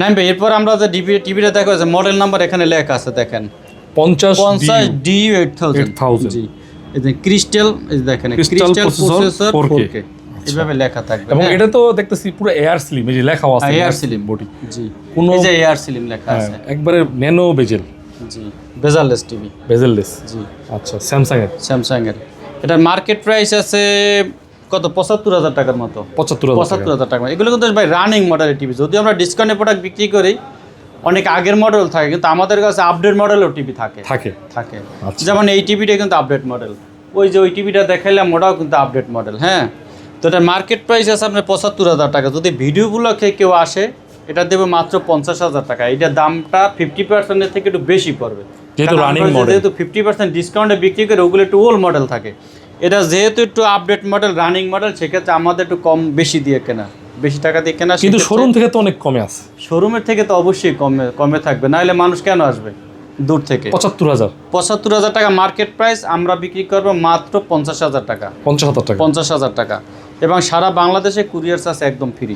Nine ভাই এরপর আমরা যে টিভি টিভিটা দেখা যাচ্ছে মডেল নাম্বার এখানে লেখা আছে দেখেন। পঞ্চাশ পঞ্চাশ ডি এইট থাউজেন্ড 8000 জি। এই যে ক্রিস্টাল এই যে দেখেন ক্রিস্টাল প্রসেসর 4K 4K এভাবে লেখা থাকবে এবং হ্যাঁ। এটা তো দেখতেছি পুরো এয়ার স্লিম এই যে লেখাও আছে এয়ার সিলিম বডি জি। কোনো- এই যে এয়ার সিলিম লেখা আছে। একবারে ন্যানো বেজেল জি বেজারলেস টিভি বেজেললেস জি। আচ্ছা স্যামসাং এর। স্যামসাং এর। এটার মার্কেট প্রাইস আছে কত? পঁচাত্তর হাজার টাকার মতো। পঁচাত্তর পঁচাত্তর হাজার টাকা এগুলো কিন্তু ভাই রানিং মডেলের টিভি যদি আমরা ডিসকাউন্টে প্রোডাক্ট বিক্রি করি অনেক আগের মডেল থাকে কিন্তু আমাদের কাছে আপডেট মডেলও টিভি থাকে। থাকে। থাকে। আচ্ছা। যেমন এই টিভিটা কিন্তু আপডেট মডেল ওই যে ওই টিভিটা দেখাইলাম ওটাও কিন্তু আপডেট মডেল হ্যাঁ? তো এটার মার্কেট প্রাইস আছে আপনার পঁচাত্তর হাজার টাকা। যদি ভিডিওগুলো খেয়ে কেউ আসে এটা দেবে মাত্র পঞ্চাশ হাজার টাকা। এটার দামটা ফিফটি পার্সেন্টের থেকে একটু বেশি পড়বে। যেহেতু ফিফটি পার্সেন্ট ডিসকাউন্টে বিক্রি করে ওগুলো একটু ওল্ড মডেল থাকে। এটা যেহেতু একটু আপডেট মডেল রানিং মডেল সেক্ষেত্রে আমাদের একটু কম বেশি দিয়ে কেনা বেশি টাকা দিয়ে কেনা কিন্তু শোরুম থেকে তো অনেক কমে আছে। শোরুমের থেকে তো অবশ্যই কমে কমে থাকবে নাহলে মানুষ কেন আসবে দূর থেকে? পঁচাত্তর হাজার। পঁচাত্তর হাজার টাকা মার্কেট প্রাইস আমরা বিক্রি করব মাত্র পঞ্চাশ হাজার টাকা। পঞ্চাশ হাজার টাকা। পঞ্চাশ হাজার টাকা। এবং সারা বাংলাদেশে কুরিয়ার চার্জ একদম ফ্রি